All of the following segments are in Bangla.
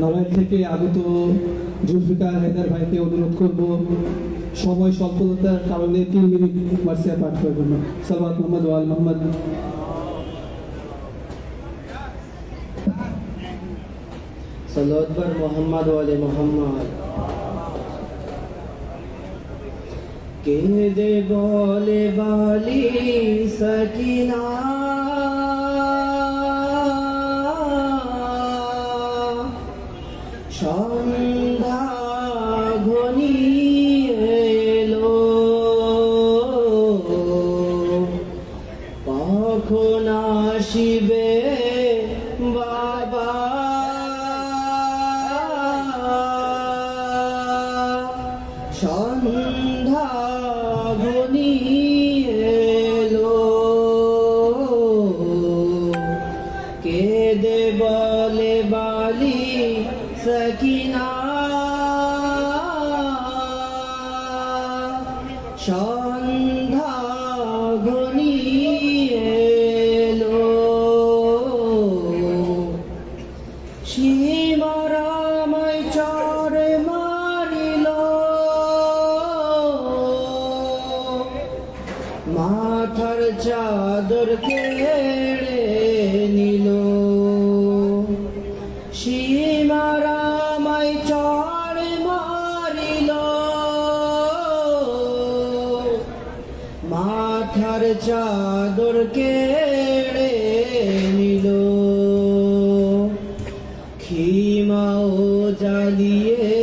নড়াইল থেকে আগত জুলফিকার হায়দার ভাইকে অনুরোধ করব, সময় স্বল্পতার কারণে তিন মিনিট মার্সিয়া পাঠ করার জন্য। সালবাত মোহাম্মদ ওয়াল মোহাম্মদ। সলতবর মোহাম্মদ ওয়ালে মোহাম্মদ। কেঁদে বলে বালি সকিনা সন্ধ্যা ঘনিয়ে এলো সীমারাময় চরে মাথার চাদর কেড়ে নিল। মাথার চাদর কেড়ে নিল। খিমাও জ্বালিয়ে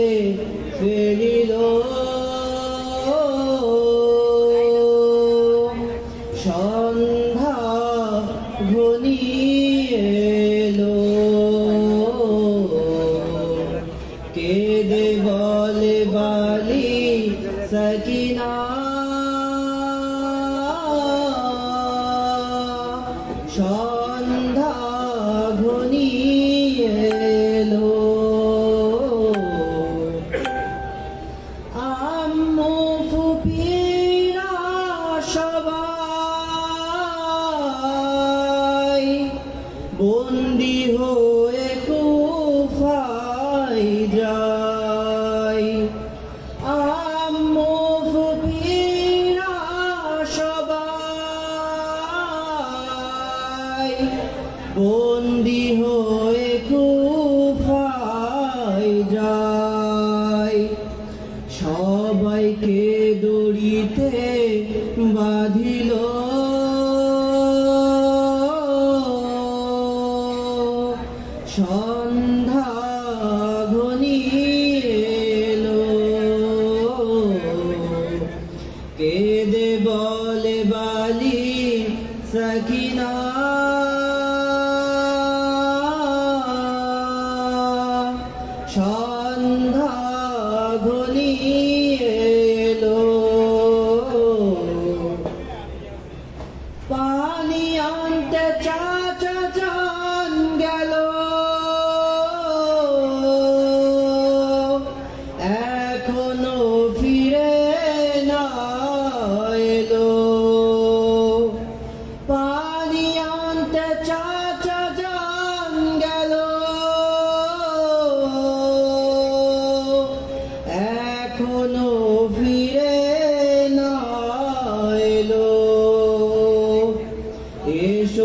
সন্ধ্যা বন্দি হয়ে কুফাই যায় সবাইকে দড়িতে বাঁধিল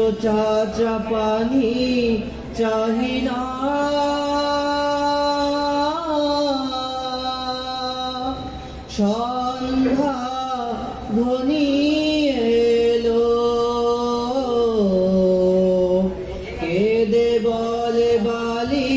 এসো চাচা পানি চাহিনা সন্ধ্যা ঘনিয়ে এলো। কেঁদে বলে বালি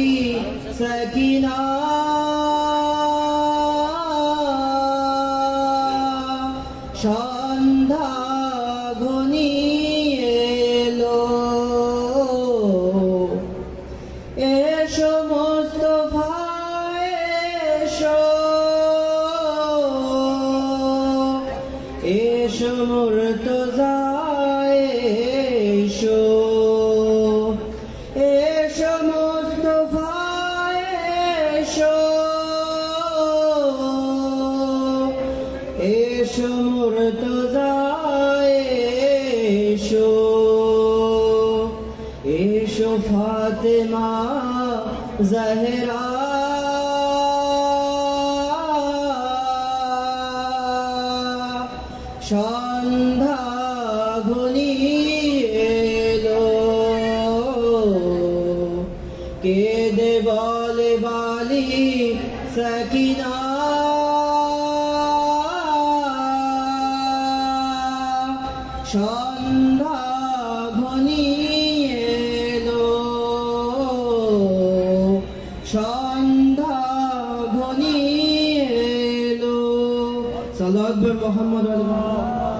এসো মূর্ত এসো। এ সমস্ত এসো। এসো মূর্ত এসো। এসো ফাতেমা জহরা। সন্ধ্যা ঘনিয়েলো কেদে বলে বালি সকিনা। সন্ধ্যা ঘনিয়েলো সালাত মোহাম্মদ আলী